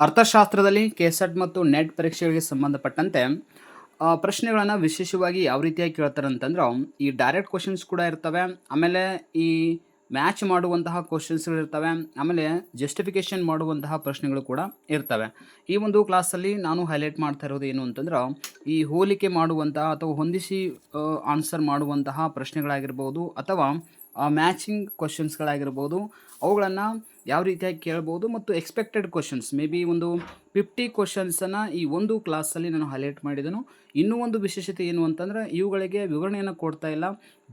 ಅರ್ಥಶಾಸ್ತ್ರದಲ್ಲಿ ಕೆಸೆಟ್ ಮತ್ತು ನೆಟ್ ಪರೀಕ್ಷೆಗಳಿಗೆ ಸಂಬಂಧಪಟ್ಟಂತೆ ಪ್ರಶ್ನೆಗಳನ್ನು ವಿಶೇಷವಾಗಿ ಯಾವ ರೀತಿಯಾಗಿ ಕೇಳ್ತಾರೆ ಅಂತಂದ್ರೆ, ಈ ಡೈರೆಕ್ಟ್ ಕ್ವಶನ್ಸ್ ಕೂಡ ಇರ್ತವೆ. ಆಮೇಲೆ ಈ ಮ್ಯಾಚ್ ಮಾಡುವಂತಹ ಕ್ವಶನ್ಸ್ಗಳು ಇರ್ತವೆ. ಆಮೇಲೆ ಜಸ್ಟಿಫಿಕೇಷನ್ ಮಾಡುವಂತಹ ಪ್ರಶ್ನೆಗಳು ಕೂಡ ಇರ್ತವೆ. ಈ ಒಂದು ಕ್ಲಾಸಲ್ಲಿ ನಾನು ಹೈಲೈಟ್ ಮಾಡ್ತಾ ಇರೋದು ಏನು ಅಂತಂದ್ರೆ, ಈ ಹೋಲಿಕೆ ಮಾಡುವಂತಹ ಅಥವಾ ಹೊಂದಿಸಿ ಆನ್ಸರ್ ಮಾಡುವಂತಹ ಪ್ರಶ್ನೆಗಳಾಗಿರ್ಬೋದು ಅಥವಾ ಮ್ಯಾಚಿಂಗ್ ಕ್ವಶನ್ಸ್ಗಳಾಗಿರ್ಬೋದು ಅವುಗಳನ್ನು ಯಾವ ರೀತಿಯಾಗಿ ಕೇಳ್ಬೋದು ಮತ್ತು ಎಕ್ಸ್ಪೆಕ್ಟೆಡ್ ಕ್ವಶನ್ಸ್ ಮೇ ಬಿ ಒಂದು ಫಿಫ್ಟಿ ಕ್ವಶನ್ಸನ್ನು ಈ ಒಂದು ಕ್ಲಾಸಲ್ಲಿ ನಾನು ಹೈಲೈಟ್ ಮಾಡಿದನು. ಇನ್ನೂ ಒಂದು ವಿಶೇಷತೆ ಏನು ಅಂತಂದರೆ, ಇವುಗಳಿಗೆ ವಿವರಣೆಯನ್ನು ಕೊಡ್ತಾ ಇಲ್ಲ.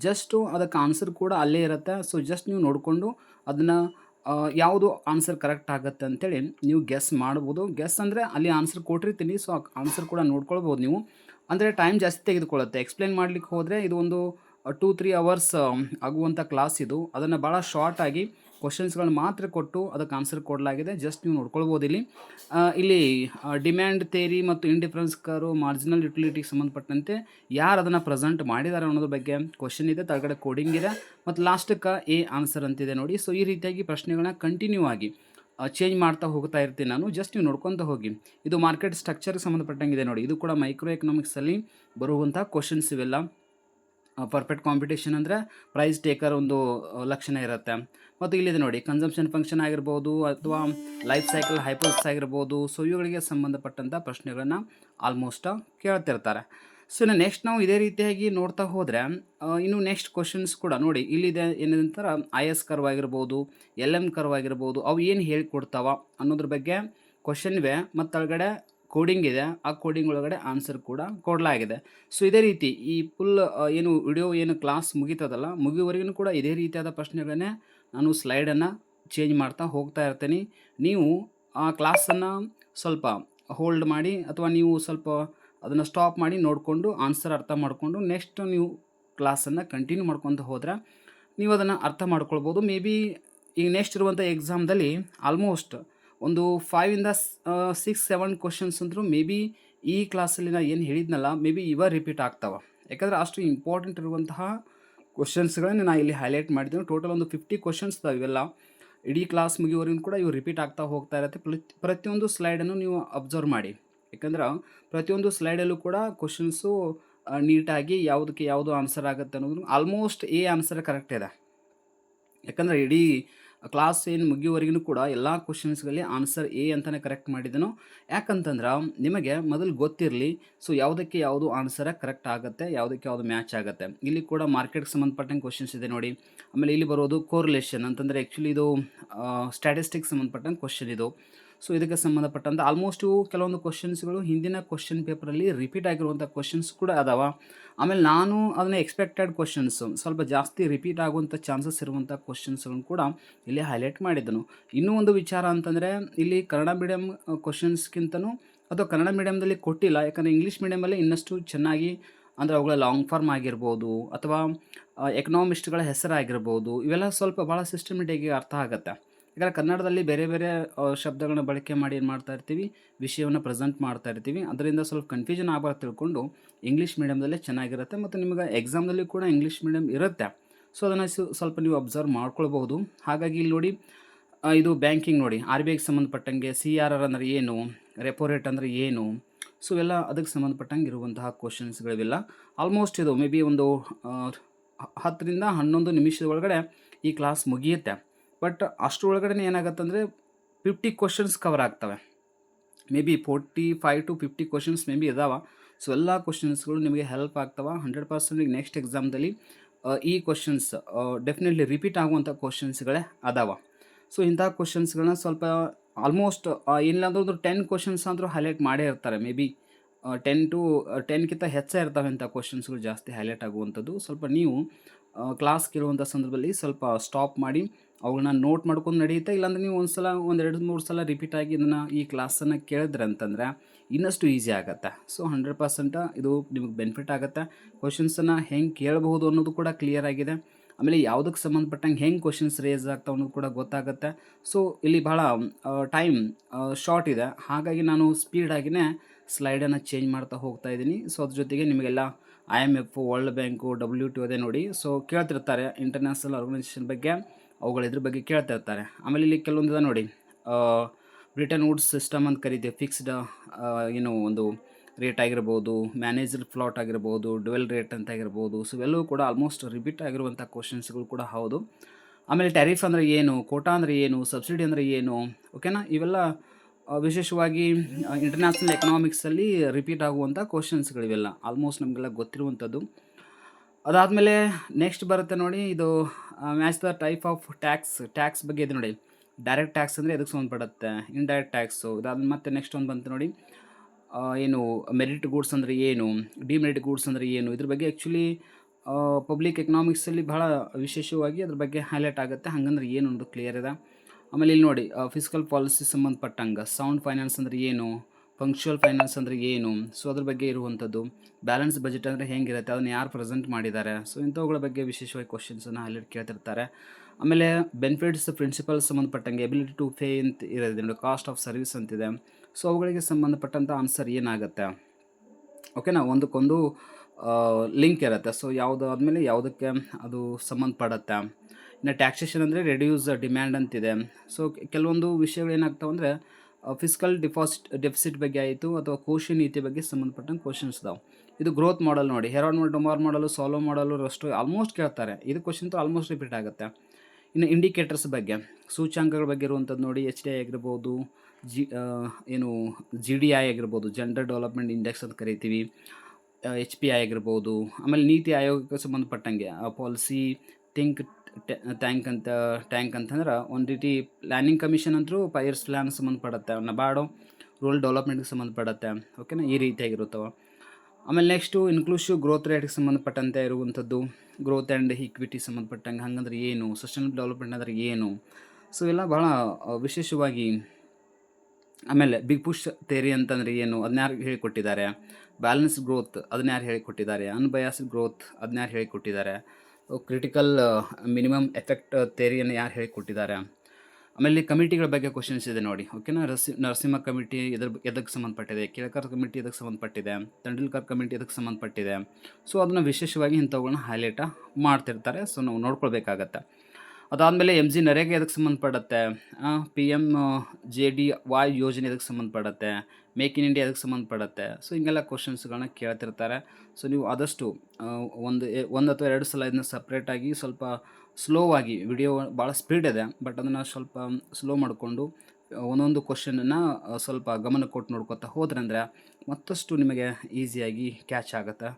ಜಸ್ಟು ಅದಕ್ಕೆ ಆನ್ಸರ್ ಕೂಡ ಅಲ್ಲೇ ಇರುತ್ತೆ. ಸೊ ಜಸ್ಟ್ ನೀವು ನೋಡಿಕೊಂಡು ಅದನ್ನು ಯಾವುದು ಆನ್ಸರ್ ಕರೆಕ್ಟ್ ಆಗುತ್ತೆ ಅಂತೇಳಿ ನೀವು ಗೆಸ್ ಮಾಡ್ಬೋದು. ಗೆಸ್ ಅಂದರೆ ಅಲ್ಲಿ ಆನ್ಸರ್ ಕೊಟ್ಟಿರ್ತೀನಿ. ಸೊ ಆನ್ಸರ್ ಕೂಡ ನೋಡ್ಕೊಳ್ಬೋದು ನೀವು. ಅಂದರೆ ಟೈಮ್ ಜಾಸ್ತಿ ತೆಗೆದುಕೊಳ್ಳುತ್ತೆ. ಎಕ್ಸ್ಪ್ಲೇನ್ ಮಾಡ್ಲಿಕ್ಕೆ ಹೋದರೆ ಇದು ಒಂದು ಟೂ ತ್ರೀ ಅವರ್ಸ್ ಆಗುವಂಥ ಕ್ಲಾಸ್ ಇದು. ಅದನ್ನು ಭಾಳ ಶಾರ್ಟ್ ಆಗಿ ಕ್ವಶನ್ಸ್ಗಳನ್ನ ಮಾತ್ರ ಕೊಟ್ಟು ಅದಕ್ಕೆ ಆನ್ಸರ್ ಕೊಡಲಾಗಿದೆ. ಜಸ್ಟ್ ನೀವು ನೋಡ್ಕೊಳ್ಬೋದು ಇಲ್ಲಿ ಇಲ್ಲಿ ಡಿಮ್ಯಾಂಡ್ ಥೇರಿ ಮತ್ತು ಇಂಡಿಫರೆನ್ಸ್ ಕರು ಮಾರ್ಜಿನಲ್ ಯುಟಿಲಿಟಿಗೆ ಸಂಬಂಧಪಟ್ಟಂತೆ ಯಾರು ಅದನ್ನು ಪ್ರೆಸೆಂಟ್ ಮಾಡಿದ್ದಾರೆ ಅನ್ನೋದ್ರ ಬಗ್ಗೆ ಕ್ವಶನ್ ಇದೆ. ತಳಗಡೆ ಕೋಡಿಂಗ್ ಇದೆ. ಮತ್ತು ಲಾಸ್ಟಕ್ಕೆ ಎ ಆನ್ಸರ್ ಅಂತಿದೆ ನೋಡಿ. ಸೊ ಈ ರೀತಿಯಾಗಿ ಪ್ರಶ್ನೆಗಳನ್ನ ಕಂಟಿನ್ಯೂ ಆಗಿ ಚೇಂಜ್ ಮಾಡ್ತಾ ಹೋಗ್ತಾ ಇರ್ತೀನಿ ನಾನು. ಜಸ್ಟ್ ನೀವು ನೋಡ್ಕೊತ ಹೋಗಿ. ಇದು ಮಾರ್ಕೆಟ್ ಸ್ಟ್ರಕ್ಚರ್ಗೆ ಸಂಬಂಧಪಟ್ಟಂಗಿದೆ ನೋಡಿ. ಇದು ಕೂಡ ಮೈಕ್ರೋ ಎಕನಾಮಿಕ್ಸಲ್ಲಿ ಬರುವಂಥ ಕ್ವಶನ್ಸ್ ಇವೆಲ್ಲ. ಪರ್ಫೆಕ್ಟ್ ಕಾಂಪಿಟೇಷನ್ ಅಂದರೆ ಪ್ರೈಸ್ ಟೇಕರ್ ಒಂದು ಲಕ್ಷಣ ಇರುತ್ತೆ. ಮತ್ತು ಇಲ್ಲಿದೆ ನೋಡಿ ಕನ್ಸಂಪ್ಷನ್ ಫಂಕ್ಷನ್ ಆಗಿರ್ಬೋದು ಅಥವಾ ಲೈಫ್ ಸೈಕಲ್ ಹೈಪೋಸ್ ಆಗಿರ್ಬೋದು. ಸೊ ಇವುಗಳಿಗೆ ಸಂಬಂಧಪಟ್ಟಂಥ ಪ್ರಶ್ನೆಗಳನ್ನು ಆಲ್ಮೋಸ್ಟ್ ಕೇಳ್ತಿರ್ತಾರೆ. ಸೊ ಇನ್ನು ನೆಕ್ಸ್ಟ್ ನಾವು ಇದೇ ರೀತಿಯಾಗಿ ನೋಡ್ತಾ ಹೋದರೆ ಇನ್ನು ನೆಕ್ಸ್ಟ್ ಕ್ವಶನ್ಸ್ ಕೂಡ ನೋಡಿ, ಇಲ್ಲಿದೆ ಏನಂತಾರೆ ಐ ಎಸ್ ಕರ್ವ್ ಆಗಿರ್ಬೋದು ಎಲ್ ಎಂ ಕರ್ವ್ ಆಗಿರ್ಬೋದು, ಅವು ಏನು ಹೇಳ್ಕೊಡ್ತಾವ ಅನ್ನೋದ್ರ ಬಗ್ಗೆ ಕ್ವಶನ್ ಇವೆ. ಮತ್ತು ಒಳಗಡೆ ಕೋಡಿಂಗ್ ಇದೆ, ಆ ಕೋಡಿಂಗ್ ಒಳಗಡೆ ಆನ್ಸರ್ ಕೂಡ ಕೊಡಲಾಗಿದೆ. ಸೊ ಇದೇ ರೀತಿ ಈ ಫುಲ್ ಏನು ವಿಡಿಯೋ ಏನು ಕ್ಲಾಸ್ ಮುಗೀತದಲ್ಲ ಮುಗಿಯುವವರೆಗೂ ಕೂಡ ಇದೇ ರೀತಿಯಾದ ಪ್ರಶ್ನೆಗಳನ್ನೇ ನಾನು ಸ್ಲೈಡನ್ನು ಚೇಂಜ್ ಮಾಡ್ತಾ ಹೋಗ್ತಾ ಇರ್ತೀನಿ. ನೀವು ಆ ಕ್ಲಾಸನ್ನು ಸ್ವಲ್ಪ ಹೋಲ್ಡ್ ಮಾಡಿ ಅಥವಾ ನೀವು ಸ್ವಲ್ಪ ಅದನ್ನು ಸ್ಟಾಪ್ ಮಾಡಿ ನೋಡಿಕೊಂಡು ಆನ್ಸರ್ ಅರ್ಥ ಮಾಡಿಕೊಂಡು ನೆಕ್ಸ್ಟ್ ನೀವು ಕ್ಲಾಸನ್ನು ಕಂಟಿನ್ಯೂ ಮಾಡ್ಕೊತ ಹೋದ್ರೆ ನೀವು ಅದನ್ನು ಅರ್ಥ ಮಾಡ್ಕೊಳ್ಬೋದು. ಮೇ ಬಿ ಈಗ ನೆಕ್ಸ್ಟ್ ಇರುವಂಥ ಎಕ್ಸಾಮ್ದಲ್ಲಿ ಆಲ್ಮೋಸ್ಟ್ ಒಂದು ಫೈವಿಂದ ಸಿಕ್ಸ್ ಸೆವೆನ್ ಕ್ವಶನ್ಸ್ ಅಂದರೂ ಮೇ ಬಿ ಈ ಕ್ಲಾಸಲ್ಲಿ ನಾನು ಏನು ಹೇಳಿದ್ನಲ್ಲ, ಮೇ ಬಿ ಇವ ರಿಪೀಟ್ ಆಗ್ತಾವೆ. ಯಾಕಂದರೆ ಅಷ್ಟು ಇಂಪಾರ್ಟೆಂಟ್ ಇರುವಂತಹ ಕ್ವಶನ್ಸ್ಗಳನ್ನ ನಾನು ಇಲ್ಲಿ ಹೈಲೈಟ್ ಮಾಡಿದ್ದೀನಿ. ಟೋಟಲ್ ಒಂದು ಫಿಫ್ಟಿ ಕ್ವಶನ್ಸ್ ಇವೆಲ್ಲ. ಇಡೀ ಕ್ಲಾಸ್ ಮುಗಿಯೋವರೆಗೂ ಕೂಡ ಇವು ರಿಪೀಟ್ ಆಗ್ತಾ ಹೋಗ್ತಾ ಇರುತ್ತೆ. ಪ್ರತಿ, ಪ್ರತಿಯೊಂದು ಸ್ಲೈಡನ್ನು ನೀವು ಅಬ್ಸರ್ವ್ ಮಾಡಿ. ಯಾಕಂದ್ರೆ ಪ್ರತಿಯೊಂದು ಸ್ಲೈಡಲ್ಲೂ ಕೂಡ ಕ್ವಶನ್ಸು ನೀಟಾಗಿ ಯಾವುದಕ್ಕೆ ಯಾವುದು ಆನ್ಸರ್ ಆಗುತ್ತೆ ಅನ್ನೋದು ಆಲ್ಮೋಸ್ಟ್ ಎ ಆನ್ಸರ್ ಕರೆಕ್ಟ್ ಇದೆ. ಯಾಕಂದರೆ ಇಡೀ ಕ್ಲಾಸ್ ಏನು ಮುಗಿಯುವವರೆಗೂ ಕೂಡ ಎಲ್ಲ ಕ್ವಶನ್ಸ್ಗಳಲ್ಲಿ ಆನ್ಸರ್ ಎ ಅಂತಲೇ ಕರೆಕ್ಟ್ ಮಾಡಿದನು. ಯಾಕಂತಂದ್ರೆ ನಿಮಗೆ ಮೊದಲು ಗೊತ್ತಿರಲಿ ಸೊ ಯಾವುದಕ್ಕೆ ಯಾವುದು ಆನ್ಸರ ಕರೆಕ್ಟ್ ಆಗುತ್ತೆ, ಯಾವುದಕ್ಕೆ ಯಾವುದು ಮ್ಯಾಚ್ ಆಗುತ್ತೆ. ಇಲ್ಲಿ ಕೂಡ ಮಾರ್ಕೆಟ್ಗೆ ಸಂಬಂಧಪಟ್ಟಂಗೆ ಕ್ವಶನ್ಸ್ ಇದೆ ನೋಡಿ. ಆಮೇಲೆ ಇಲ್ಲಿ ಬರೋದು ಕೋರಿಲೇಷನ್ ಅಂತಂದರೆ ಆ್ಯಕ್ಚುಲಿ ಇದು ಸ್ಟ್ಯಾಟಿಸ್ಟಿಕ್ಸ್ ಸಂಬಂಧಪಟ್ಟಂಗೆ ಕ್ವಶನ್ ಇದು. ಸೊ ಇದಕ್ಕೆ ಸಂಬಂಧಪಟ್ಟಂಥ ಆಲ್ಮೋಸ್ಟ್ ಕೆಲವೊಂದು ಕ್ವಶನ್ಸ್ಗಳು ಹಿಂದಿನ ಕ್ವಶನ್ ಪೇಪರಲ್ಲಿ ರಿಪೀಟ್ ಆಗಿರುವಂಥ ಕ್ವಶನ್ಸ್ ಕೂಡ ಅದಾವ. ಆಮೇಲೆ ನಾನು ಅದನ್ನ ಎಕ್ಸ್ಪೆಕ್ಟೆಡ್ ಕ್ವಶನ್ಸ್ ಸ್ವಲ್ಪ ಜಾಸ್ತಿ ರಿಪೀಟ್ ಆಗುವಂಥ ಚಾನ್ಸಸ್ ಇರುವಂಥ ಕ್ವಶನ್ಸ್ಗಳನ್ನು ಕೂಡ ಇಲ್ಲಿ ಹೈಲೈಟ್ ಮಾಡಿದ್ದನು ಇನ್ನೂ ಒಂದು ವಿಚಾರ ಅಂತಂದರೆ, ಇಲ್ಲಿ ಕನ್ನಡ ಮೀಡಿಯಮ್ ಕ್ವಶನ್ಸ್ಗಿಂತನೂ ಅಥವಾ ಕನ್ನಡ ಮೀಡಿಯಮ್ದಲ್ಲಿ ಕೊಟ್ಟಿಲ್ಲ, ಯಾಕಂದರೆ ಇಂಗ್ಲೀಷ್ ಮೀಡಿಯಮಲ್ಲಿ ಇನ್ನಷ್ಟು ಚೆನ್ನಾಗಿ ಅಂದರೆ ಅವುಗಳ ಲಾಂಗ್ ಫಾರ್ಮ್ ಆಗಿರ್ಬೋದು, ಅಥವಾ ಎಕನಾಮಿಸ್ಟ್ಗಳ ಹೆಸರಾಗಿರ್ಬೋದು, ಇವೆಲ್ಲ ಸ್ವಲ್ಪ ಭಾಳ ಸಿಸ್ಟಮೆಟಿಕ್ಗೆ ಅರ್ಥ ಆಗುತ್ತೆ. ಯಾಕಂದರೆ ಕನ್ನಡದಲ್ಲಿ ಬೇರೆ ಬೇರೆ ಶಬ್ದಗಳನ್ನ ಬಳಕೆ ಮಾಡಿ ಏನು ಮಾಡ್ತಾ ಇರ್ತೀವಿ? ವಿಷಯವನ್ನು ಪ್ರೆಸೆಂಟ್ ಮಾಡ್ತಾ ಇರ್ತೀವಿ. ಅದರಿಂದ ಸ್ವಲ್ಪ ಕನ್ಫ್ಯೂಷನ್ ಆಗಬಾರ್ದು ತಿಳ್ಕೊಂಡು ಇಂಗ್ಲೀಷ್ ಮೀಡಿಯಮ್ದಲ್ಲೇ ಚೆನ್ನಾಗಿರುತ್ತೆ ಮತ್ತು ನಿಮಗೆ ಎಕ್ಸಾಮ್ದಲ್ಲಿ ಕೂಡ ಇಂಗ್ಲೀಷ್ ಮೀಡಿಯಮ್ ಇರುತ್ತೆ. ಸೊ ಅದನ್ನು ಸ್ವಲ್ಪ ನೀವು ಅಬ್ಸರ್ವ್ ಮಾಡ್ಕೊಳ್ಬಹುದು. ಹಾಗಾಗಿ ಇಲ್ಲಿ ನೋಡಿ ಇದು ಬ್ಯಾಂಕಿಂಗ್ ನೋಡಿ. ಆರ್ ಬಿ ಐಗೆ ಸಂಬಂಧಪಟ್ಟಂಗೆ ಸಿ ಆರ್ ಆರ್ ಅಂದರೆ ಏನು? ರೆಪೋ ರೇಟ್ ಅಂದರೆ ಏನು? ಸೊ ಇವೆಲ್ಲ ಅದಕ್ಕೆ ಸಂಬಂಧಪಟ್ಟಂಗೆ ಇರುವಂತಹ ಕ್ವಶನ್ಸ್ಗಳಿವೆಲ್ಲ ಆಲ್ಮೋಸ್ಟ್ ಇದು ಮೇ ಬಿ ಒಂದು ಹತ್ತರಿಂದ ಹನ್ನೊಂದು ನಿಮಿಷದ ಒಳಗಡೆ ಈ ಕ್ಲಾಸ್ ಮುಗಿಯುತ್ತೆ. ಬಟ್ ಅಷ್ಟು ಒಳಗಡೆ ಏನಾಗತ್ತಂದರೆ ಫಿಫ್ಟಿ ಕ್ವಶನ್ಸ್ ಕವರ್ ಆಗ್ತವೆ. May be forty five to fifty questions may be ಇದಾವೆ. ಸೊ ಎಲ್ಲ ಕ್ವಶನ್ಸ್ಗಳು ನಿಮಗೆ ಹೆಲ್ಪ್ ಆಗ್ತವೆ. ಹಂಡ್ರೆಡ್ ಪರ್ಸೆಂಟಿಗೆ ನೆಕ್ಸ್ಟ್ ಎಕ್ಸಾಮ್ದಲ್ಲಿ ಈ ಕ್ವಶನ್ಸ್ ಡೆಫಿನೆಟ್ಲಿ ರಿಪೀಟ್ ಆಗುವಂಥ ಕ್ವಶನ್ಸ್ಗಳೇ ಅದಾವೆ. ಸೊ ಇಂಥ ಕ್ವಶನ್ಸ್ಗಳನ್ನ ಸ್ವಲ್ಪ ಆಲ್ಮೋಸ್ಟ್ ಏನಿಲ್ಲ ಒಂದು ಟೆನ್ ಕ್ವಶನ್ಸ್ ಅಂದರೂ ಹೈಲೈಟ್ ಮಾಡೇ ಇರ್ತಾರೆ. ಮೇ ಬಿ ಟೆನ್ ಟು ಟೆನ್ಗಿಂತ ಹೆಚ್ಚೇ ಇರ್ತವೆ ಇಂಥ ಕ್ವಶನ್ಸ್ಗಳು ಜಾಸ್ತಿ ಹೈಲೈಟ್ ಆಗುವಂಥದ್ದು. ಸ್ವಲ್ಪ ನೀವು ಕ್ಲಾಸ್ ಕೇಳುವಂಥ ಸಂದರ್ಭದಲ್ಲಿ ಸ್ವಲ್ಪ ಸ್ಟಾಪ್ ಮಾಡಿ. ಅವುಗಳನ್ನ ನೋಟ್ ಮಾಡ್ಕೊಂಡು ನಡೆಯುತ್ತೆ ಇಲ್ಲಾಂದ್ರೆ ನೀವು ಒಂದು ಸಲ ಒಂದು ಎರಡು, ಮೂರು ಸಲ ರಿಪೀಟ್ ಆಗಿ ಇದನ್ನು ಈ ಕ್ಲಾಸನ್ನು ಕೇಳಿದ್ರೆ ಅಂತಂದರೆ ಇನ್ನಷ್ಟು ಈಸಿ ಆಗುತ್ತೆ. ಸೊ ಹಂಡ್ರೆಡ್ ಪರ್ಸೆಂಟ್ ಇದು ನಿಮಗೆ ಬೆನಿಫಿಟ್ ಆಗುತ್ತೆ. ಕ್ವಶನ್ಸನ್ನು ಹೆಂಗೆ ಕೇಳಬಹುದು ಅನ್ನೋದು ಕೂಡ ಕ್ಲಿಯರ್ ಆಗಿದೆ. ಆಮೇಲೆ ಯಾವುದಕ್ಕೆ ಸಂಬಂಧಪಟ್ಟಂಗೆ ಹೆಂಗೆ ಕ್ವಶನ್ಸ್ ರೇಸ್ ಆಗ್ತಾವೆ ಅನ್ನೋದು ಕೂಡ ಗೊತ್ತಾಗುತ್ತೆ. ಸೊ ಇಲ್ಲಿ ಭಾಳ ಟೈಮ್ ಶಾರ್ಟ್ ಇದೆ. ಹಾಗಾಗಿ ನಾನು ಸ್ಪೀಡಾಗಿಯೇ ಸ್ಲೈಡನ್ನು ಚೇಂಜ್ ಮಾಡ್ತಾ ಹೋಗ್ತಾ ಇದ್ದೀನಿ. ಸೊ ಅದ್ರ ಜೊತೆಗೆ ನಿಮಗೆಲ್ಲ I M F world bank W T ಅದೇ ನೋಡಿ. ಸೊ ಕೇಳ್ತಿರ್ತಾರೆ ಇಂಟರ್ನ್ಯಾಷನಲ್ ಆರ್ಗನೈಸೇಷನ್ ಬಗ್ಗೆ. ಅವುಗಳ ಇದ್ರ ಬಗ್ಗೆ ಕೇಳ್ತಾ ಇರ್ತಾರೆ. ಆಮೇಲೆ ಇಲ್ಲಿ ಕೆಲವೊಂದು ಇದೆ ನೋಡಿ. ಬ್ರಿಟನ್ ವುಡ್ಸ್ ಸಿಸ್ಟಮ್ ಅಂತ ಕರಿತೀವಿ ಫಿಕ್ಸ್ಡ್ ಏನು ಒಂದು ರೇಟ್ ಆಗಿರ್ಬೋದು ಮ್ಯಾನೇಜರ್ ಫ್ಲಾಟ್ ಆಗಿರ್ಬೋದು ಡುವೆಲ್ ರೇಟ್ ಅಂತ ಆಗಿರ್ಬೋದು. ಸೊ ಇವೆಲ್ಲವೂ ಕೂಡ ಆಲ್ಮೋಸ್ಟ್ ರಿಪೀಟ್ ಆಗಿರುವಂಥ ಕ್ವಶನ್ಸ್ಗಳು ಕೂಡ ಹೌದು. ಆಮೇಲೆ ಟ್ಯಾರಿಫ್ ಅಂದರೆ ಏನು ಕೋಟಾ ಅಂದರೆ ಏನು ಸಬ್ಸಿಡಿ ಅಂದರೆ ಏನು ಓಕೆನಾ ಇವೆಲ್ಲ ವಿಶೇಷವಾಗಿ ಇಂಟರ್ನ್ಯಾಷನಲ್ ಎಕನಾಮಿಕ್ಸಲ್ಲಿ ರಿಪೀಟ್ ಆಗುವಂಥ ಕ್ವಶನ್ಸ್ಗಳಿವೆಲ್ಲ ಆಲ್ಮೋಸ್ಟ್ ನಮಗೆಲ್ಲ ಗೊತ್ತಿರುವಂಥದ್ದು. ಅದಾದಮೇಲೆ ನೆಕ್ಸ್ಟ್ ಬರುತ್ತೆ ನೋಡಿ, ಇದು match the type of tax tax ಬಗ್ಗೆ ಇದೆ ನೋಡಿ. ಡೈರೆಕ್ಟ್ ಟ್ಯಾಕ್ಸ್ ಅಂದರೆ ಎದಕ್ಕೆ ಸಂಬಂಧಪಡುತ್ತೆ? ಇನ್ಡೈರೆಕ್ಟ್ ಟ್ಯಾಕ್ಸು ಇದಾದ ಮತ್ತೆ ನೆಕ್ಸ್ಟ್ ಒಂದು ಬಂತು ನೋಡಿ. ಏನು ಮೆರಿಟ್ ಗೂಡ್ಸ್ ಅಂದರೆ ಏನು? ಡಿಮೆರಿಟ್ ಗೂಡ್ಸ್ ಅಂದರೆ ಏನು? ಇದ್ರ ಬಗ್ಗೆ ಆ್ಯಕ್ಚುಲಿ ಪಬ್ಲಿಕ್ ಎಕನಾಮಿಕ್ಸಲ್ಲಿ ಬಹಳ ವಿಶೇಷವಾಗಿ ಅದ್ರ ಬಗ್ಗೆ ಹೈಲೈಟ್ ಆಗುತ್ತೆ. ಹಂಗಂದ್ರೆ ಏನು ಅನ್ನೋದು ಕ್ಲಿಯರ್ ಇದೆ. ಆಮೇಲೆ ಇಲ್ಲಿ ನೋಡಿ ಫಿಸಿಕಲ್ ಪಾಲಿಸಿ ಸಂಬಂಧಪಟ್ಟಂಗೆ ಸೌಂಡ್ ಫೈನಾನ್ಸ್ ಅಂದರೆ ಏನು? ಫಂಕ್ಷುವಲ್ ಫೈನಾನ್ಸ್ ಅಂದರೆ ಏನು? ಸೊ ಅದ್ರ ಬಗ್ಗೆ ಇರುವಂಥದ್ದು. ಬ್ಯಾಲೆನ್ಸ್ ಬಜೆಟ್ ಅಂದರೆ ಹೇಗಿರುತ್ತೆ? ಅದನ್ನು ಯಾರು ಪ್ರೆಸೆಂಟ್ ಮಾಡಿದ್ದಾರೆ? ಸೊ ಇಂಥವುಗಳ ಬಗ್ಗೆ ವಿಶೇಷವಾಗಿ ಕ್ವಶನ್ಸನ್ನು ಹೈಲೈಟ್ ಕೇಳ್ತಿರ್ತಾರೆ. ಆಮೇಲೆ ಬೆನಿಫಿಟ್ಸ್ ಪ್ರಿನ್ಸಿಪಲ್ ಸಂಬಂಧಪಟ್ಟಂಗೆ ಎಬಿಲಿಟಿ ಟು ಪೇ ಅಂತ ಇರೋದು ನೋಡಿ ಕಾಸ್ಟ್ ಆಫ್ ಸರ್ವಿಸ್ ಅಂತಿದೆ. ಸೊ ಅವುಗಳಿಗೆ ಸಂಬಂಧಪಟ್ಟಂಥ ಆನ್ಸರ್ ಏನಾಗುತ್ತೆ? ಓಕೆನಾ ಒಂದಕ್ಕೊಂದು ಲಿಂಕ್ ಇರುತ್ತೆ. ಸೊ ಯಾವುದು ಆದಮೇಲೆ ಯಾವುದಕ್ಕೆ ಅದು ಸಂಬಂಧಪಡುತ್ತೆ? ಇನ್ನು ಟ್ಯಾಕ್ಸೇಷನ್ ಅಂದರೆ ರೆಡ್ಯೂಸ್ ಡಿಮ್ಯಾಂಡ್ ಅಂತಿದೆ. ಸೊ ಕೆಲವೊಂದು ವಿಷಯಗಳು ಏನಾಗ್ತಾವೆ ಅಂದರೆ ಫಿಸಿಕಲ್ ಡಿಪಾಸಿಟ್ ಡೆಫಿಸಿಟ್ ಬಗ್ಗೆ ಆಯಿತು ಅಥವಾ ಕೋಶ ನೀತಿ ಬಗ್ಗೆ ಸಂಬಂಧಪಟ್ಟಂಗೆ ಕ್ವಶನ್ಸ್ ಇದಾವೆ. ಇದು ಗ್ರೋತ್ ಮಾಡಲ್ ನೋಡಿ. ಹೆರಾನ್ ಡೊಮಾರ್ ಮಾಡಲು ಸಾಲ್ವ್ ಮಾಡಲು ರಷ್ಟು ಆಲ್ಮೋಸ್ಟ್ ಕೇಳ್ತಾರೆ. ಇದು ಕ್ವಶನ್ ಆಲ್ಮೋಸ್ಟ್ ರಿಪೀಟ್ ಆಗುತ್ತೆ. ಇನ್ನು ಇಂಡಿಕೇಟರ್ಸ್ ಬಗ್ಗೆ. ಸೂಚ್ಯಾಂಕಗಳ ಬಗ್ಗೆ ಇರುವಂಥದ್ದು ನೋಡಿ. ಎಚ್ ಡಿ ಐ ಆಗಿರ್ಬೋದು ಜಿ ಏನು ಜಿ ಡಿ ಐ ಆಗಿರ್ಬೋದು ಜೆಂಡರ್ ಡೆವಲಪ್ಮೆಂಟ್ ಇಂಡೆಕ್ಸ್ ಅಂತ ಕರಿತೀವಿ. ಎಚ್ ಪಿ ಐ ಆಗಿರ್ಬೋದು, ಆಮೇಲೆ ನೀತಿ ಆಯೋಗಕ್ಕೆ ಸಂಬಂಧಪಟ್ಟಂಗೆ ಪಾಲಿಸಿ ಥಿಂಕ್ ಟ್ಯಾಂಕ್ ಅಂತ, ಟ್ಯಾಂಕ್ ಅಂತಂದ್ರೆ ಒಂದು ರೀತಿ ಪ್ಲ್ಯಾನಿಂಗ್ ಕಮಿಷನ್ ಅಂತೂ ಫೈರ್ಸ್ ಪ್ಲ್ಯಾನ್ ಸಂಬಂಧಪಡುತ್ತೆ. ನಬಾರ್ಡು ರೂರಲ್ ಡೆವಲಪ್ಮೆಂಟ್ಗೆ ಸಂಬಂಧಪಡುತ್ತೆ. ಓಕೆನಾ ಈ ರೀತಿಯಾಗಿರುತ್ತವೆ. ಆಮೇಲೆ ನೆಕ್ಸ್ಟು ಇನ್ಕ್ಲೂಸಿವ್ ಗ್ರೋತ್ ರೇಟ್ಗೆ ಸಂಬಂಧಪಟ್ಟಂತೆ ಇರುವಂಥದ್ದು ಗ್ರೋತ್ ಆ್ಯಂಡ್ ಈಕ್ವಿಟಿ ಸಂಬಂಧಪಟ್ಟಂಗೆ ಹಂಗಂದ್ರೆ ಏನು ಸಸ್ಟೈನಬಲ್ ಡೆವಲಪ್ಮೆಂಟ್ ಅಂದರೆ ಏನು? ಸೊ ಎಲ್ಲ ಭಾಳ ವಿಶೇಷವಾಗಿ ಆಮೇಲೆ ಬಿಗ್ ಪುಷ್ ಥೇರಿ ಅಂತಂದರೆ ಏನು? ಅದನ್ನ ಯಾರು ಹೇಳಿಕೊಟ್ಟಿದ್ದಾರೆ? ಬ್ಯಾಲೆನ್ಸ್ ಗ್ರೋತ್ ಅದನ್ನ ಯಾರು ಹೇಳಿಕೊಟ್ಟಿದ್ದಾರೆ? ಅನ್ಬಯಾಸ್ ಗ್ರೋತ್ ಅದನ್ನ ಯಾರು ಹೇಳಿಕೊಟ್ಟಿದ್ದಾರೆ? ಕ್ರಿಟಿಕಲ್ ಮಿನಿಮಮ್ ಎಫೆಕ್ಟ್ ಥೇರಿಯನ್ನು ಯಾರು ಹೇಳಿಕೊಟ್ಟಿದ್ದಾರೆ? ಆಮೇಲೆ ಕಮಿಟಿಗಳ ಬಗ್ಗೆ ಕ್ವಶನ್ಸ್ ಇದೆ ನೋಡಿ. ಓಕೆನಾ ರಸಿ ನರಸಿಂಹ ಕಮಿಟಿ ಎದ್ರ ಎದಕ್ಕೆ ಸಂಬಂಧಪಟ್ಟಿದೆ? ಕಿಳಕರ್ ಕಮಿಟಿ ಎದಕ್ಕೆ ಸಂಬಂಧಪಟ್ಟಿದೆ? ತಂಡಿಲ್ಕರ್ ಕಮಿಟಿ ಎದಕ್ಕೆ ಸಂಬಂಧಪಟ್ಟಿದೆ? ಸೊ ಅದನ್ನು ವಿಶೇಷವಾಗಿ ಇಂಥವುಗಳನ್ನ ಹೈಲೈಟ ಮಾಡ್ತಿರ್ತಾರೆ. ಸೊ ನಾವು ನೋಡ್ಕೊಳ್ಬೇಕಾಗತ್ತೆ. ಅದಾದಮೇಲೆ ಎಂ ಜಿ ನರೇಗೆ ಎದಕ್ಕೆ ಸಂಬಂಧಪಡುತ್ತೆ? P M J D Y ಯೋಜನೆ ಎದಕ್ಕೆ ಸಂಬಂಧಪಡುತ್ತೆ? ಮೇಕ್ ಇನ್ ಇಂಡಿಯಾ ಎದಕ್ಕೆ ಸಂಬಂಧಪಡುತ್ತೆ? ಸೊ ಹಿಂಗೆಲ್ಲ ಕ್ವಶನ್ಸ್ಗಳನ್ನ ಕೇಳ್ತಿರ್ತಾರೆ. ಸೊ ನೀವು ಆದಷ್ಟು ಒಂದು ಒಂದು ಅಥವಾ ಎರಡು ಸಲ ಇದನ್ನ ಸಪ್ರೇಟಾಗಿ ಸ್ವಲ್ಪ ಸ್ಲೋ ಆಗಿ ವಿಡಿಯೋ ಭಾಳ ಸ್ಪೀಡ್ ಇದೆ ಬಟ್ ಅದನ್ನು ಸ್ವಲ್ಪ ಸ್ಲೋ ಮಾಡಿಕೊಂಡು, ಒಂದೊಂದು ಕ್ವಶನನ್ನು ಸ್ವಲ್ಪ ಗಮನ ಕೊಟ್ಟು ನೋಡ್ಕೊತಾ ಹೋದ್ರೆ ಅಂದರೆ ಮತ್ತಷ್ಟು ನಿಮಗೆ ಈಸಿಯಾಗಿ ಕ್ಯಾಚ್ ಆಗುತ್ತೆ?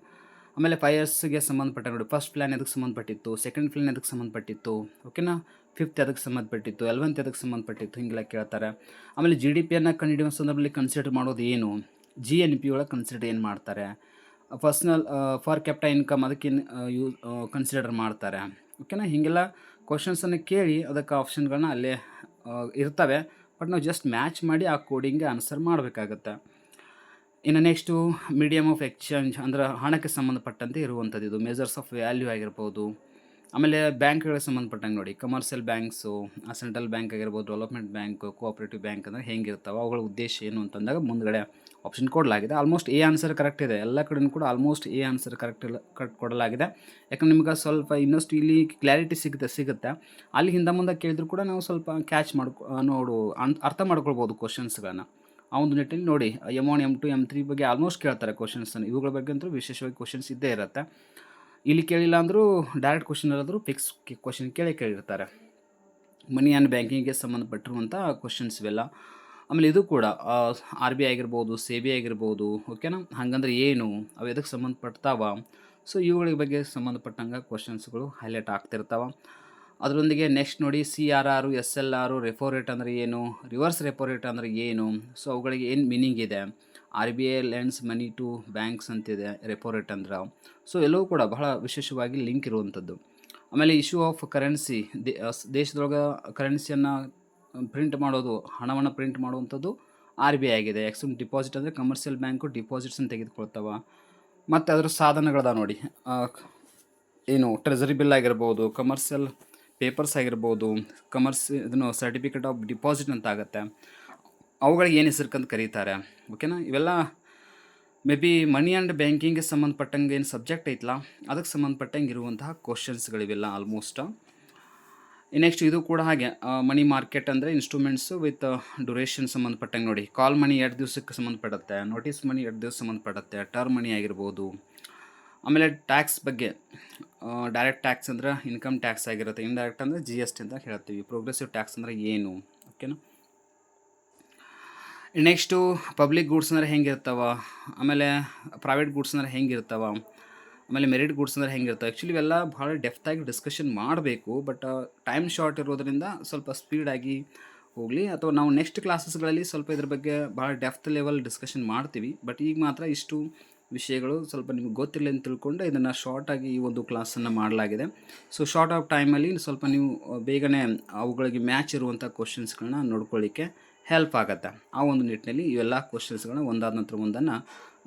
ಆಮೇಲೆ ಫೈಯರ್ಸ್ಗೆ ಸಂಬಂಧಪಟ್ಟ ನೋಡಿ ಫಸ್ಟ್ ಪ್ಲ್ಯಾನ್ ಎದಕ್ಕೆ ಸಂಬಂಧಪಟ್ಟಿತ್ತು ಸೆಕೆಂಡ್ ಪ್ಲ್ಯಾನ್ ಎದಕ್ಕೆ ಸಂಬಂಧಪಟ್ಟಿತ್ತು ಓಕೆನಾ ಫಿಫ್ತ್ ಅದಕ್ಕೆ ಸಂಬಂಧಪಟ್ಟಿತ್ತು ಎಲೆವೆಂತ್ ಎದಕ್ಕೆ ಸಂಬಂಧಪಟ್ಟಿತ್ತು, ಹಿಂಗೆಲ್ಲ ಕೇಳ್ತಾರೆ. ಆಮೇಲೆ ಜಿ ಡಿ ಪಿಯನ್ನು ಕಂಡುಹಿಡಿಯುವ ಸಂದರ್ಭದಲ್ಲಿ ಕನ್ಸಿಡರ್ ಮಾಡೋದು ಏನು? ಜಿ ಎನ್ ಪಿ ಒಳಗೆ ಕನ್ಸಿಡರ್ ಏನು ಮಾಡ್ತಾರೆ? ಪರ್ಸ್ನಲ್ ಫಾರ್ ಕ್ಯಾಪ್ಟ ಇನ್ಕಮ್ ಅದಕ್ಕೇನು ಯೂಸ್ ಕನ್ಸಿಡರ್ ಮಾಡ್ತಾರೆ. ಓಕೆನಾ ಹೀಗೆಲ್ಲ ಕ್ವಶನ್ಸನ್ನು ಕೇಳಿ ಅದಕ್ಕೆ ಆಪ್ಷನ್ಗಳನ್ನ ಅಲ್ಲೇ ಇರ್ತವೆ. ಬಟ್ ನಾವು ಜಸ್ಟ್ ಮ್ಯಾಚ್ ಮಾಡಿ ಆ ಕೋಡಿಂಗ್ಗೆ ಆನ್ಸರ್ ಮಾಡಬೇಕಾಗತ್ತೆ. ಇನ್ನು ನೆಕ್ಸ್ಟು ಮೀಡಿಯಮ್ ಆಫ್ ಎಕ್ಸ್ಚೇಂಜ್ ಅಂದರೆ ಹಣಕ್ಕೆ ಸಂಬಂಧಪಟ್ಟಂತೆ ಇರುವಂಥದ್ದು ಇದು ಮೆಜರ್ಸ್ ಆಫ್ ವ್ಯಾಲ್ಯೂ ಆಗಿರ್ಬೋದು. ಆಮೇಲೆ ಬ್ಯಾಂಕ್ಗಳಿಗೆ ಸಂಬಂಧಪಟ್ಟಂಗೆ ನೋಡಿ ಕಮರ್ಷಿಯಲ್ ಬ್ಯಾಂಕ್ಸು ಸೆಂಟ್ರಲ್ ಬ್ಯಾಂಕ್ ಆಗಿರ್ಬೋದು ಡೆವಲಪ್ಮೆಂಟ್ ಬ್ಯಾಂಕ್ ಕೋಆಪ್ರೇಟಿವ್ ಬ್ಯಾಂಕ್ ಅಂದರೆ ಹೆಂಗಿರ್ತಾವೆ, ಅವುಗಳ ಉದ್ದೇಶ ಏನು ಅಂತಂದಾಗ ಮುಂದಗಡೆ ಆಪ್ಷನ್ ಕೊಡಲಾಗಿದೆ. ಆಲ್ಮೋಸ್ಟ್ ಎ ಆನ್ಸರ್ ಕರೆಕ್ಟ್ ಇದೆ. ಎಲ್ಲ ಕಡೆಯೂ ಕೂಡ ಆಲ್ಮೋಸ್ಟ್ ಎ ಆನ್ಸರ್ ಕರೆಕ್ಟ್ ಇಲ್ಲ ಕರೆಕ್ಟ್ ಕೊಡಲಾಗಿದೆ. ಯಾಕಂದ್ರೆ ನಿಮ್ಗೆ ಸ್ವಲ್ಪ ಇನ್ನಷ್ಟು ಇಲ್ಲಿ ಕ್ಲಾರಿಟಿ ಸಿಗುತ್ತೆ ಸಿಗುತ್ತೆ. ಅಲ್ಲಿ ಹಿಂದೆ ಮುಂದೆ ಕೇಳಿದ್ರು ಕೂಡ ನಾವು ಸ್ವಲ್ಪ ಕ್ಯಾಚ್ ಮಾಡ್ಕೊ, ನೋಡು ಅರ್ಥ ಮಾಡ್ಕೊಳ್ಬೋದು ಕ್ವಶನ್ಸ್ಗಳನ್ನ ಆ ಒಂದು ನಿಟ್ಟಿನಲ್ಲಿ ನೋಡಿ M one M two M three ಬಗ್ಗೆ ಆಲ್ಮೋಸ್ಟ್ ಕೇಳ್ತಾರೆ ಕ್ವಶನ್ಸನ್ನು ಇವುಗಳ ಬಗ್ಗೆ ಅಂತೂ ವಿಶೇಷವಾಗಿ ಕ್ವಶನ್ಸ್ ಇದ್ದೇ ಇರುತ್ತೆ. ಇಲ್ಲಿ ಕೇಳಿಲ್ಲ ಅಂದರೂ ಡೈರೆಕ್ಟ್ ಕ್ವಶನ್ ಇರೋದ್ರೂ ಫಿಕ್ಸ್ ಕ್ವಶನ್ ಕೇಳಿ ಕೇಳಿರ್ತಾರೆ. ಮನಿ ಆ್ಯಂಡ್ ಬ್ಯಾಂಕಿಂಗ್ಗೆ ಸಂಬಂಧಪಟ್ಟಿರುವಂಥ ಕ್ವಶನ್ಸ್ ಇವೆಲ್ಲ. ಆಮೇಲೆ ಇದು ಕೂಡ ಆರ್ ಬಿ ಐ ಆಗಿರ್ಬೋದು ಸಿ ಬಿ ಆಗಿರ್ಬೋದು ಓಕೆನಾ ಹಾಗಂದ್ರೆ ಏನು? ಅವು ಎದಕ್ಕೆ ಸಂಬಂಧಪಡ್ತಾವ? ಸೊ ಇವುಗಳ ಬಗ್ಗೆ ಸಂಬಂಧಪಟ್ಟಂಗೆ ಕ್ವಶನ್ಸ್ಗಳು ಹೈಲೈಟ್ ಆಗ್ತಿರ್ತಾವೆ. ಅದರೊಂದಿಗೆ ನೆಕ್ಸ್ಟ್ ನೋಡಿ C R R S L R repo rate ಅಂದರೆ ಏನು ರಿವರ್ಸ್ ರೆಪೋ ರೇಟ್ ಅಂದರೆ ಏನು ಸೊ ಅವುಗಳಿಗೆ ಏನು ಮೀನಿಂಗ್ ಇದೆ? R B I lands money to banks ಅಂತಿದೆ ರೆಪೋ ರೇಟ್ ಅಂದ್ರೆ. ಸೊ ಎಲ್ಲವೂ ಕೂಡ ಬಹಳ ವಿಶೇಷವಾಗಿ ಲಿಂಕ್ ಇರುವಂಥದ್ದು ಆಮೇಲೆ ಇಶ್ಯೂ ಆಫ್ ಕರೆನ್ಸಿ ದೇಶದೊಳಗೆ ಕರೆನ್ಸಿಯನ್ನು ಪ್ರಿಂಟ್ ಮಾಡೋದು, ಹಣವನ್ನು ಪ್ರಿಂಟ್ ಮಾಡುವಂಥದ್ದು ಆರ್ ಬಿ ಐ ಆಗಿದೆ. ಎಕ್ಸಮ್ ಡಿಪಾಸಿಟ್ ಅಂದರೆ ಕಮರ್ಷಿಯಲ್ ಬ್ಯಾಂಕು ಡಿಪಾಸಿಟ್ಸನ್ನು ತೆಗೆದುಕೊಳ್ತಾವೆ. ಮತ್ತು ಅದರ ಸಾಧನಗಳದ ನೋಡಿ ಏನು ಟ್ರೆಜರಿ ಬಿಲ್ ಆಗಿರ್ಬೋದು ಕಮರ್ಷಿಯಲ್ ಪೇಪರ್ಸ್ ಆಗಿರ್ಬೋದು ಕಮರ್ಸ್ ಇದನ್ನು ಸರ್ಟಿಫಿಕೇಟ್ ಆಫ್ ಡಿಪಾಸಿಟ್ ಅಂತ ಆಗುತ್ತೆ ಅವುಗಳಿಗೆ ಏನು ಹೆಸರುಕಂತ ಕರೀತಾರೆ? ಓಕೆನಾ ಇವೆಲ್ಲ ಮೇ ಬಿ ಮನಿ ಆ್ಯಂಡ್ ಬ್ಯಾಂಕಿಂಗ್ಗೆ ಸಂಬಂಧಪಟ್ಟಂಗೆ ಏನು ಸಬ್ಜೆಕ್ಟ್ ಐತಲ್ಲ ಅದಕ್ಕೆ ಸಂಬಂಧಪಟ್ಟಂಗೆ ಇರುವಂತಹ ಕ್ವಶನ್ಸ್ಗಳಿವೆಲ್ಲ ಆಲ್ಮೋಸ್ಟ್ ನೆಕ್ಸ್ಟ್ ಇದು ಕೂಡ ಹಾಗೆ ಮನಿ ಮಾರ್ಕೆಟ್ ಅಂದರೆ ಇನ್ಸ್ಟ್ರೂಮೆಂಟ್ಸು ವಿತ್ ಡ್ಯೂರೇಷನ್ ಸಂಬಂಧಪಟ್ಟಂಗೆ ನೋಡಿ. ಕಾಲ್ ಮನಿ ಎರಡು ದಿವಸಕ್ಕೆ ಸಂಬಂಧಪಡುತ್ತೆ ನೋಟಿಸ್ ಮನಿ ಎರಡು ದಿವಸ ಸಂಬಂಧಪಡುತ್ತೆ ಟರ್ಮ್ ಮನಿ ಆಗಿರ್ಬೋದು. ಆಮೇಲೆ ಟ್ಯಾಕ್ಸ್ ಬಗ್ಗೆ ಡೈರೆಕ್ಟ್ ಟ್ಯಾಕ್ಸ್ ಅಂದ್ರೆ ಇನ್ಕಮ್ ಟ್ಯಾಕ್ಸ್ ಆಗಿರುತ್ತೆ. ಇಂಡೈರೆಕ್ಟ್ ಅಂದರೆ ಜಿ ಎಸ್ ಟಿ ಅಂತ ಹೇಳ್ತೀವಿ. ಪ್ರೋಗ್ರೆಸಿವ್ ಟ್ಯಾಕ್ಸ್ ಅಂದರೆ ಏನು? ಓಕೆನಾ ನೆಕ್ಸ್ಟು ಪಬ್ಲಿಕ್ ಗೂಡ್ಸ್ ಅಂದರೆ ಹೆಂಗಿರ್ತಾವ? ಆಮೇಲೆ ಪ್ರೈವೇಟ್ ಗೂಡ್ಸ್ ಅಂದರೆ ಹೆಂಗಿರ್ತಾವ? ಆಮೇಲೆ ಮೆರಿಟ್ ಗೂಡ್ಸ್ ಅಂದರೆ ಹೆಂಗಿರ್ತಾವೆ? ಆ್ಯಕ್ಚುಲಿ ಇವೆಲ್ಲ ಭಾಳ ಡೆಫ್ತಾಗಿ ಡಿಸ್ಕಷನ್ ಮಾಡಬೇಕು ಬಟ್ ಟೈಮ್ ಶಾರ್ಟ್ ಇರೋದರಿಂದ ಸ್ವಲ್ಪ ಸ್ಪೀಡಾಗಿ ಹೋಗಲಿ. ಅಥವಾ ನಾವು ನೆಕ್ಸ್ಟ್ ಕ್ಲಾಸಸ್ಗಳಲ್ಲಿ ಸ್ವಲ್ಪ ಇದ್ರ ಬಗ್ಗೆ ಭಾಳ ಡೆಫ್ತ್ ಲೆವೆಲ್ ಡಿಸ್ಕಷನ್ ಮಾಡ್ತೀವಿ. ಬಟ್ ಈಗ ಮಾತ್ರ ಇಷ್ಟು ವಿಷಯಗಳು ಸ್ವಲ್ಪ ನಿಮ್ಗೆ ಗೊತ್ತಿಲ್ಲ ಅಂತ ತಿಳ್ಕೊಂಡು ಇದನ್ನು ಶಾರ್ಟಾಗಿ ಈ ಒಂದು ಕ್ಲಾಸನ್ನು ಮಾಡಲಾಗಿದೆ. ಸೊ ಶಾರ್ಟ್ ಆಫ್ ಟೈಮಲ್ಲಿ ಸ್ವಲ್ಪ ನೀವು ಬೇಗನೆ ಅವುಗಳಿಗೆ ಮ್ಯಾಚ್ ಇರುವಂಥ ಕ್ವಶನ್ಸ್ಗಳನ್ನ ನೋಡ್ಕೊಳ್ಳಿಕ್ಕೆ ಹೆಲ್ಪ್ ಆಗುತ್ತೆ. ಆ ಒಂದು ನಿಟ್ಟಿನಲ್ಲಿ ಇವೆಲ್ಲ ಕ್ವಶನ್ಸ್ಗಳನ್ನ ಒಂದಾದ ನಂತರ ಒಂದನ್ನು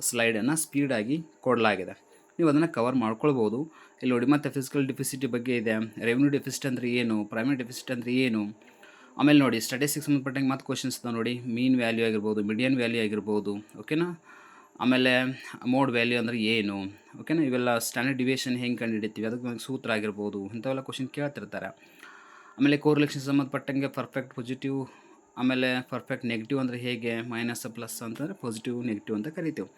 ಸ್ಲೈಡನ್ನು ಸ್ಪೀಡಾಗಿ ಕೊಡಲಾಗಿದೆ. ನೀವು ಅದನ್ನು ಕವರ್ ಮಾಡ್ಕೊಳ್ಬೋದು. ಇಲ್ಲಿ ನೋಡಿ, ಮತ್ತು ಫಿಸಿಕಲ್ ಡೆಫಿಸಿಟಿ ಬಗ್ಗೆ ಇದೆ. ರೆವೆನ್ಯೂ ಡೆಫಿಸಿಟ್ ಅಂದರೆ ಏನು? ಪ್ರೈಮರಿ ಡೆಫಿಸಿಟ್ ಅಂದರೆ ಏನು? ಆಮೇಲೆ ನೋಡಿ ಸ್ಟಡೀಸಿಗೆ ಸಂಬಂಧಪಟ್ಟಂಗೆ ಮತ್ತು ಕ್ವಶನ್ಸ್ ನೋಡಿ. ಮೀನ್ ವ್ಯಾಲ್ಯೂ ಆಗಿರ್ಬೋದು ಮೀಡಿಯನ್ ವ್ಯಾಲ್ಯೂ ಆಗಿರ್ಬೋದು ಓಕೆನಾ ಆಮೇಲೆ ಮೋಡ್ ವ್ಯಾಲ್ಯೂ ಅಂದರೆ ಏನು? ಓಕೆನಾ ಇವೆಲ್ಲ ಸ್ಟ್ಯಾಂಡರ್ಡ್ ಡಿವಿಯೇಷನ್ ಹೆಂಗೆ ಕಂಡುಹಿಡಿತೀವಿ? ಅದಕ್ಕೆ ನನಗೆ ಸೂತ್ರ ಆಗಿರ್ಬೋದು, ಇಂಥವೆಲ್ಲ ಕ್ವಶನ್ ಕೇಳ್ತಿರ್ತಾರೆ. ಆಮೇಲೆ ಕೋರಿಲೇಷನ್ ಸಂಬಂಧಪಟ್ಟಂಗೆ ಪರ್ಫೆಕ್ಟ್ ಪಾಸಿಟಿವ್ ಆಮೇಲೆ ಪರ್ಫೆಕ್ಟ್ ನೆಗೆಟಿವ್ ಅಂದರೆ ಹೇಗೆ? ಮೈನಸ್ ಪ್ಲಸ್ ಅಂತಂದರೆ ಪಾಸಿಟಿವ್ ನೆಗೆಟಿವ್ ಅಂತ ಕರಿತೀವಿ.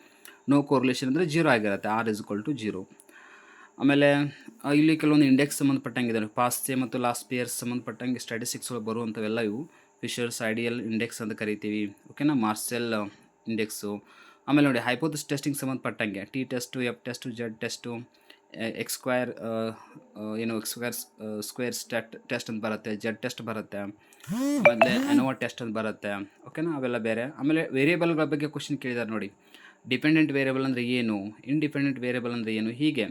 ನೋ ಕೋರಿಲೇಷನ್ ಅಂದರೆ ಜೀರೋ ಆಗಿರುತ್ತೆ R is equal to zero ಆಮೇಲೆ ಇಲ್ಲಿ ಕೆಲವೊಂದು ಇಂಡೆಕ್ಸ್ ಸಂಬಂಧಪಟ್ಟಂಗೆ ಪಾಸ್ಟ್ ಇಯರ್ ಮತ್ತು ಲಾಸ್ಟ್ ಇಯರ್ಸ್ ಸಂಬಂಧಪಟ್ಟಂಗೆ ಸ್ಟ್ಯಾಟಿಸ್ಟಿಕ್ಸ್ ಒಳಗೆ ಬರುವಂಥವೆಲ್ಲ ಇವು. ಫಿಶರ್ಸ್ ಐಡಿಯಲ್ ಇಂಡೆಕ್ಸ್ ಅಂತ ಕರಿತೀವಿ. ಓಕೆನಾ ಮಾರ್ಸೆಲ್ ಇಂಡೆಕ್ಸು ಆಮೇಲೆ ನೋಡಿ ಹೈಪೋಥಿಸ್ ಟೆಸ್ಟಿಂಗ್ ಸಂಬಂಧಪಟ್ಟಂಗೆ T test F test Z test X square ಏನು X square square stat test ಅಂತ ಬರುತ್ತೆ ಜಡ್ ಟೆಸ್ಟ್ ಬರುತ್ತೆ, ಆಮೇಲೆ ಅನೋವಾ ಟೆಸ್ಟ್ ಅಂತ ಬರುತ್ತೆ ಓಕೆನಾ ಅವೆಲ್ಲ ಬೇರೆ. ಆಮೇಲೆ ವೇರಿಯೇಬಲ್ಗಳ ಬಗ್ಗೆ ಕ್ವಶನ್ ಕೇಳಿದ್ದಾರೆ ನೋಡಿ. ಡಿಪೆಂಡೆಂಟ್ ವೇರಿಯಬಲ್ ಅಂದರೆ ಏನು? ಇಂಡಿಪೆಂಡೆಂಟ್ ವೇರಿಯೇಬಲ್ ಅಂದರೆ ಏನು? ಹೀಗೆ.